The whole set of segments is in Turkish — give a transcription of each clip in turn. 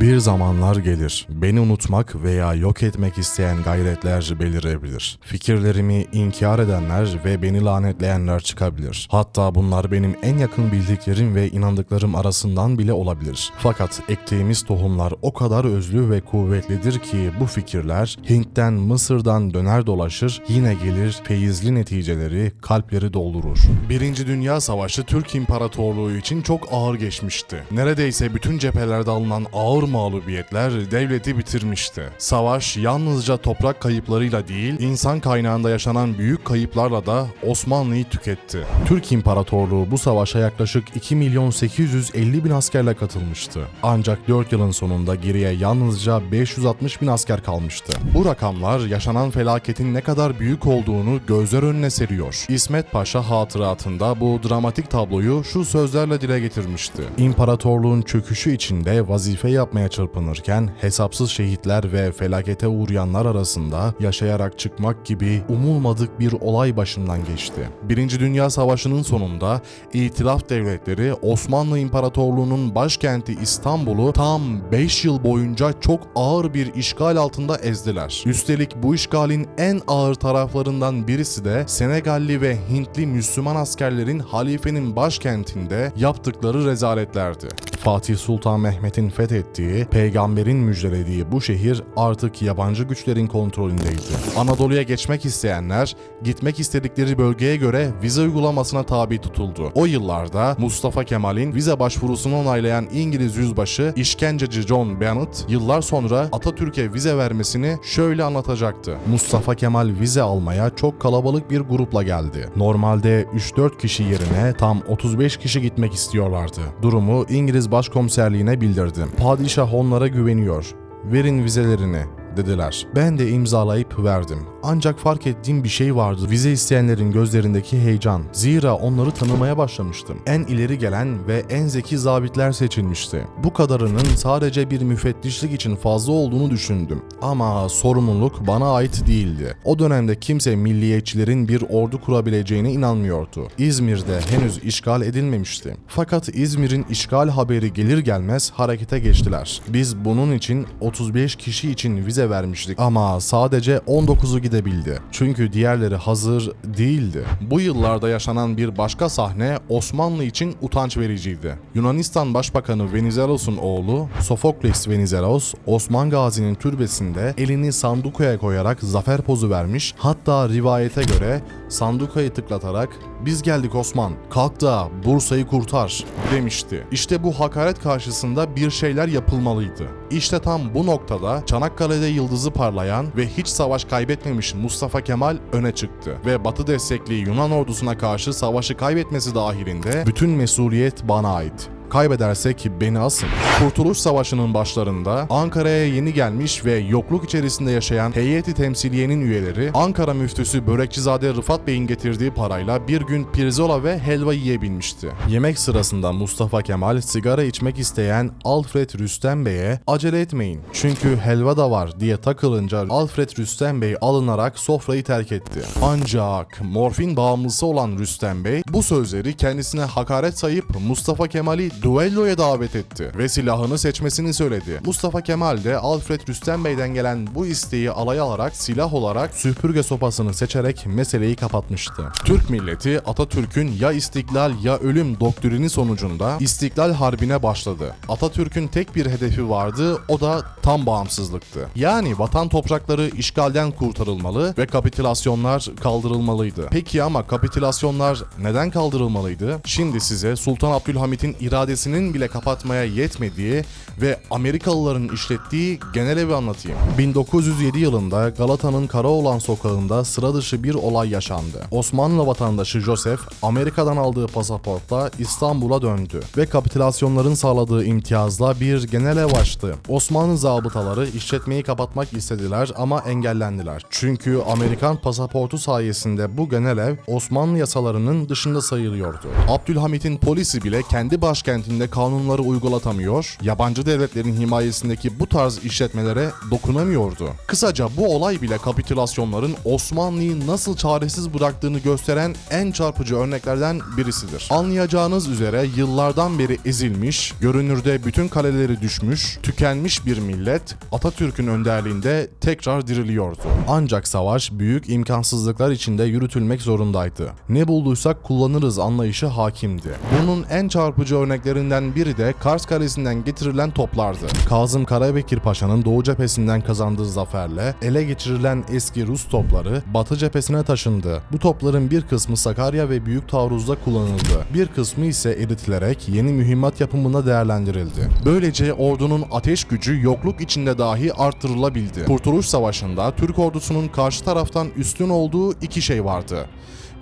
Bir zamanlar gelir. Beni unutmak veya yok etmek isteyen gayretler belirebilir. Fikirlerimi inkar edenler ve beni lanetleyenler çıkabilir. Hatta bunlar benim en yakın bildiklerim ve inandıklarım arasından bile olabilir. Fakat ektiğimiz tohumlar o kadar özlü ve kuvvetlidir ki bu fikirler Hint'ten Mısır'dan döner dolaşır yine gelir feyizli neticeleri kalpleri doldurur. Birinci Dünya Savaşı Türk İmparatorluğu için çok ağır geçmişti. Neredeyse bütün cephelerde alınan ağır mağlubiyetler devleti bitirmişti. Savaş yalnızca toprak kayıplarıyla değil, insan kaynağında yaşanan büyük kayıplarla da Osmanlı'yı tüketti. Türk İmparatorluğu bu savaşa yaklaşık 2 milyon 850 bin askerle katılmıştı. Ancak 4 yılın sonunda geriye yalnızca 560 bin asker kalmıştı. Bu rakamlar yaşanan felaketin ne kadar büyük olduğunu gözler önüne seriyor. İsmet Paşa hatıratında bu dramatik tabloyu şu sözlerle dile getirmişti. İmparatorluğun çöküşü içinde vazife yapmaya çırpınırken hesapsız şehitler ve felakete uğrayanlar arasında yaşayarak çıkmak gibi umulmadık bir olay başından geçti. Birinci Dünya Savaşı'nın sonunda İtilaf devletleri Osmanlı İmparatorluğu'nun başkenti İstanbul'u tam 5 yıl boyunca çok ağır bir işgal altında ezdiler. Üstelik bu işgalin en ağır taraflarından birisi de Senegalli ve Hintli Müslüman askerlerin halifenin başkentinde yaptıkları rezaletlerdi. Fatih Sultan Mehmet'in fethettiği, peygamberin müjdelediği bu şehir artık yabancı güçlerin kontrolündeydi. Anadolu'ya geçmek isteyenler gitmek istedikleri bölgeye göre vize uygulamasına tabi tutuldu. O yıllarda Mustafa Kemal'in vize başvurusunu onaylayan İngiliz yüzbaşı işkenceci John Bennet yıllar sonra Atatürk'e vize vermesini şöyle anlatacaktı. Mustafa Kemal vize almaya çok kalabalık bir grupla geldi. Normalde 3-4 kişi yerine tam 35 kişi gitmek istiyorlardı. Durumu İngiliz Başkomiserliğine bildirdim. Padişah onlara güveniyor. Verin vizelerini dediler. Ben de imzalayıp verdim. Ancak fark ettiğim bir şey vardı. Vize isteyenlerin gözlerindeki heyecan. Zira onları tanımaya başlamıştım. En ileri gelen ve en zeki zabitler seçilmişti. Bu kadarının sadece bir müfettişlik için fazla olduğunu düşündüm. Ama sorumluluk bana ait değildi. O dönemde kimse milliyetçilerin bir ordu kurabileceğine inanmıyordu. İzmir'de henüz işgal edilmemişti. Fakat İzmir'in işgal haberi gelir gelmez harekete geçtiler. Biz bunun için 35 kişi için vize vermiştik ama sadece 19'u gidebildi. Çünkü diğerleri hazır değildi. Bu yıllarda yaşanan bir başka sahne Osmanlı için utanç vericiydi. Yunanistan Başbakanı Venizelos'un oğlu Sofokles Venizelos, Osman Gazi'nin türbesinde elini sandukaya koyarak zafer pozu vermiş. Hatta rivayete göre sandukayı tıklatarak biz geldik Osman, kalk da Bursa'yı kurtar demişti. İşte bu hakaret karşısında bir şeyler yapılmalıydı. İşte tam bu noktada Çanakkale'de yıldızı parlayan ve hiç savaş kaybetmemiş Mustafa Kemal öne çıktı ve Batı destekli Yunan ordusuna karşı savaşı kaybetmesi dahilinde bütün mesuliyet bana ait. Kaybedersek beni asın. Kurtuluş Savaşı'nın başlarında Ankara'ya yeni gelmiş ve yokluk içerisinde yaşayan heyeti temsiliyenin üyeleri Ankara müftüsü Börekçizade Rıfat Bey'in getirdiği parayla bir gün pirzola ve helva yiyebilmişti. Yemek sırasında Mustafa Kemal sigara içmek isteyen Alfred Rüstem Bey'e acele etmeyin çünkü helva da var diye takılınca Alfred Rüstem Bey alınarak sofrayı terk etti. Ancak morfin bağımlısı olan Rüstem Bey bu sözleri kendisine hakaret sayıp Mustafa Kemal'i duelloya davet etti ve silahını seçmesini söyledi. Mustafa Kemal de Alfred Rüstem Bey'den gelen bu isteği alay alarak silah olarak süpürge sopasını seçerek meseleyi kapatmıştı. Türk milleti Atatürk'ün ya istiklal ya ölüm doktrini sonucunda İstiklal Harbi'ne başladı. Atatürk'ün tek bir hedefi vardı o da tam bağımsızlıktı. Yani vatan toprakları işgalden kurtarılmalı ve kapitülasyonlar kaldırılmalıydı. Peki ama kapitülasyonlar neden kaldırılmalıydı? Şimdi size Sultan Abdülhamit'in iradesinin bile kapatmaya yetmediği ve Amerikalıların işlettiği genel evi anlatayım. 1907 yılında Galata'nın Karaoğlan sokağında sıra dışı bir olay yaşandı. Osmanlı vatandaşı Joseph Amerika'dan aldığı pasaportla İstanbul'a döndü ve kapitülasyonların sağladığı imtiyazla bir genel ev açtı. Osmanlı zabıtaları işletmeyi kapatmak istediler ama engellendiler. Çünkü Amerikan pasaportu sayesinde bu genel ev Osmanlı yasalarının dışında sayılıyordu. Abdülhamit'in polisi bile kendi başkentinde kentinde kanunları uygulatamıyor, yabancı devletlerin himayesindeki bu tarz işletmelere dokunamıyordu. Kısaca bu olay bile kapitülasyonların Osmanlı'yı nasıl çaresiz bıraktığını gösteren en çarpıcı örneklerden birisidir. Anlayacağınız üzere yıllardan beri ezilmiş, görünürde bütün kaleleri düşmüş, tükenmiş bir millet Atatürk'ün önderliğinde tekrar diriliyordu. Ancak savaş büyük imkansızlıklar içinde yürütülmek zorundaydı. Ne bulduysak kullanırız anlayışı hakimdi. Bunun en çarpıcı örneklerinden biri de Kars Kalesi'nden getirilen toplardı. Kazım Karabekir Paşa'nın Doğu cephesinden kazandığı zaferle ele geçirilen eski Rus topları Batı cephesine taşındı. Bu topların bir kısmı Sakarya ve Büyük Taarruz'da kullanıldı. Bir kısmı ise eritilerek yeni mühimmat yapımına değerlendirildi. Böylece ordunun ateş gücü yokluk içinde dahi arttırılabildi. Kurtuluş Savaşı'nda Türk ordusunun karşı taraftan üstün olduğu iki şey vardı.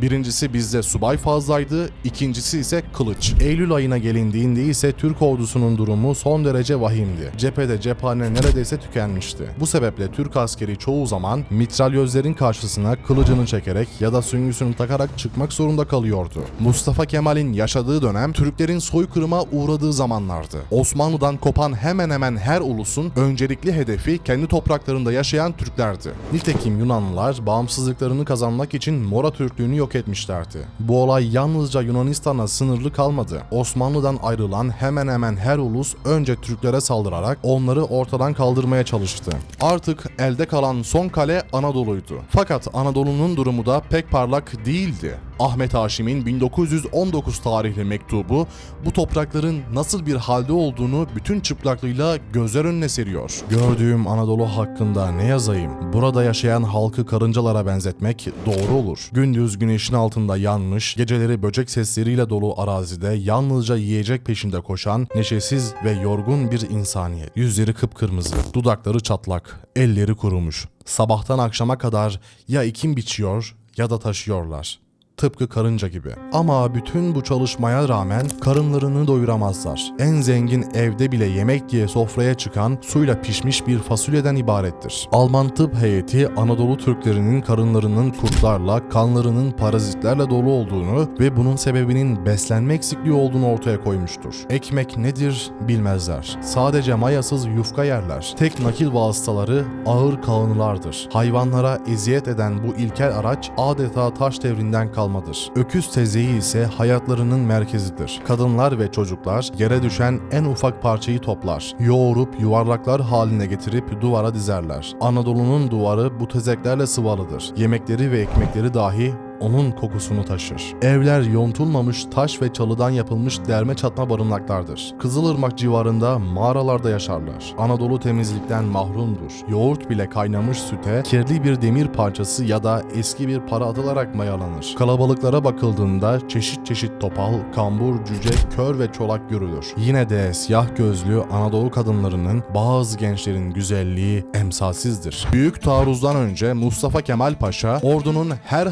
Birincisi bizde subay fazlaydı, ikincisi ise kılıç. Eylül ayına gelindiğinde ise Türk ordusunun durumu son derece vahimdi. Cephede cephane neredeyse tükenmişti. Bu sebeple Türk askeri çoğu zaman mitralyözlerin karşısına kılıcını çekerek ya da süngüsünü takarak çıkmak zorunda kalıyordu. Mustafa Kemal'in yaşadığı dönem Türklerin soykırıma uğradığı zamanlardı. Osmanlı'dan kopan hemen hemen her ulusun öncelikli hedefi kendi topraklarında yaşayan Türklerdi. Nitekim Yunanlılar bağımsızlıklarını kazanmak için Mora Türklüğünü yok etmişlerdi. Bu olay yalnızca Yunanistan'a sınırlı kalmadı. Osmanlı'dan ayrılan hemen hemen her ulus önce Türklere saldırarak onları ortadan kaldırmaya çalıştı. Artık elde kalan son kale Anadolu'ydu. Fakat Anadolu'nun durumu da pek parlak değildi. Ahmet Haşim'in 1919 tarihli mektubu bu toprakların nasıl bir halde olduğunu bütün çıplaklığıyla gözler önüne seriyor. Gördüğüm Anadolu hakkında ne yazayım? Burada yaşayan halkı karıncalara benzetmek doğru olur. Gündüz güneşin altında yanmış, geceleri böcek sesleriyle dolu arazide yalnızca yiyecek peşinde koşan, neşesiz ve yorgun bir insaniyet. Yüzleri kıpkırmızı, dudakları çatlak, elleri kurumuş. Sabahtan akşama kadar ya ekim biçiyor ya da taşıyorlar. Tıpkı karınca gibi. Ama bütün bu çalışmaya rağmen karınlarını doyuramazlar. En zengin evde bile yemek diye sofraya çıkan suyla pişmiş bir fasulyeden ibarettir. Alman tıp heyeti Anadolu Türklerinin karınlarının kurtlarla, kanlarının parazitlerle dolu olduğunu ve bunun sebebinin beslenme eksikliği olduğunu ortaya koymuştur. Ekmek nedir bilmezler. Sadece mayasız yufka yerler. Tek nakil vasıtaları ağır kağınlardır. Hayvanlara eziyet eden bu ilkel araç adeta taş devrinden kalmadır. Öküz tezeyi ise hayatlarının merkezidir. Kadınlar ve çocuklar yere düşen en ufak parçayı toplar. Yoğurup yuvarlaklar haline getirip duvara dizerler. Anadolu'nun duvarı bu tezeklerle sıvalıdır. Yemekleri ve ekmekleri dahi onun kokusunu taşır. Evler yontulmamış taş ve çalıdan yapılmış derme çatma barınaklardır. Kızılırmak civarında mağaralarda yaşarlar. Anadolu temizlikten mahrumdur. Yoğurt bile kaynamış süte kirli bir demir parçası ya da eski bir para atılarak mayalanır. Kalabalıklara bakıldığında çeşit çeşit topal, kambur, cüce, kör ve çolak görülür. Yine de siyah gözlü Anadolu kadınlarının bazı gençlerin güzelliği emsalsizdir. Büyük taarruzdan önce Mustafa Kemal Paşa ordunun her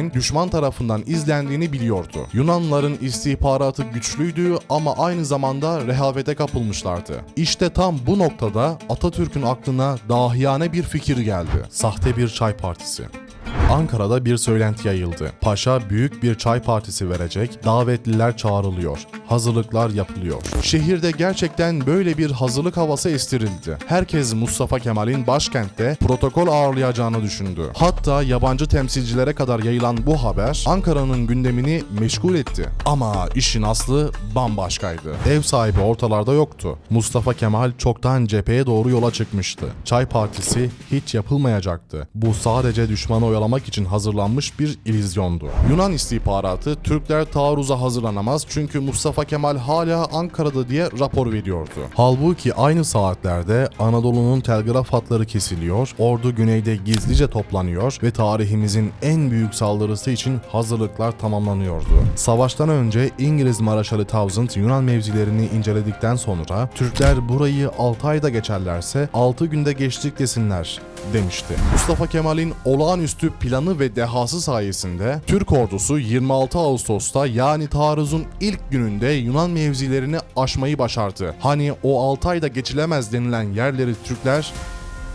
hareketinin düşman tarafından izlendiğini biliyordu. Yunanlıların istihbaratı güçlüydü ama aynı zamanda rehavete kapılmışlardı. İşte tam bu noktada Atatürk'ün aklına dahiyane bir fikir geldi. Sahte bir çay partisi. Ankara'da bir söylenti yayıldı. Paşa büyük bir çay partisi verecek, davetliler çağrılıyor, hazırlıklar yapılıyor. Şehirde gerçekten böyle bir hazırlık havası estirildi. Herkes Mustafa Kemal'in başkentte protokol ağırlayacağını düşündü. Hatta yabancı temsilcilere kadar yayılan bu haber Ankara'nın gündemini meşgul etti. Ama işin aslı bambaşkaydı. Ev sahibi ortalarda yoktu. Mustafa Kemal çoktan cepheye doğru yola çıkmıştı. Çay partisi hiç yapılmayacaktı. Bu sadece düşmanı oyalamak için hazırlanmış bir illüzyondu. Yunan istihbaratı Türkler taarruza hazırlanamaz çünkü Mustafa Kemal hala Ankara'da diye rapor veriyordu. Halbuki aynı saatlerde Anadolu'nun telgraf hatları kesiliyor, ordu güneyde gizlice toplanıyor ve tarihimizin en büyük saldırısı için hazırlıklar tamamlanıyordu. Savaştan önce İngiliz Maraşalı Townsend Yunan mevzilerini inceledikten sonra Türkler burayı 6 ayda geçerlerse 6 günde geçtik desinler demişti. Mustafa Kemal'in olağanüstü planı ve dehası sayesinde Türk ordusu 26 Ağustos'ta yani taarruzun ilk gününde Yunan mevzilerini aşmayı başardı. Hani o 6 ayda geçilemez denilen yerleri Türkler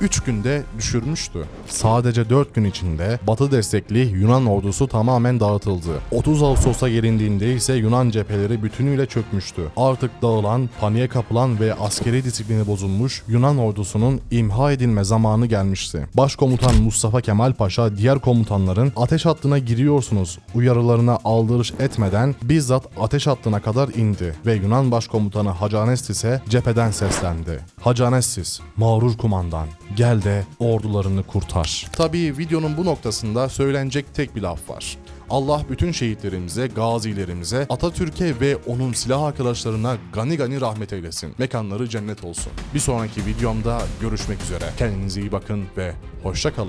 3 günde düşürmüştü. Sadece 4 gün içinde Batı destekli Yunan ordusu tamamen dağıtıldı. 30 Ağustos'a gelindiğinde ise Yunan cepheleri bütünüyle çökmüştü. Artık dağılan, paniğe kapılan ve askeri disiplini bozulmuş Yunan ordusunun imha edilme zamanı gelmişti. Başkomutan Mustafa Kemal Paşa diğer komutanların ateş hattına giriyorsunuz uyarılarına aldırış etmeden bizzat ateş hattına kadar indi ve Yunan Başkomutanı Hacı Anestis'e cepheden seslendi. Hacı Anestis, mağrur kumandan, gel de ordularını kurtar. Tabii videonun bu noktasında söylenecek tek bir laf var. Allah bütün şehitlerimize, gazilerimize, Atatürk'e ve onun silah arkadaşlarına gani gani rahmet eylesin. Mekanları cennet olsun. Bir sonraki videomda görüşmek üzere. Kendinize iyi bakın ve hoşça kalın.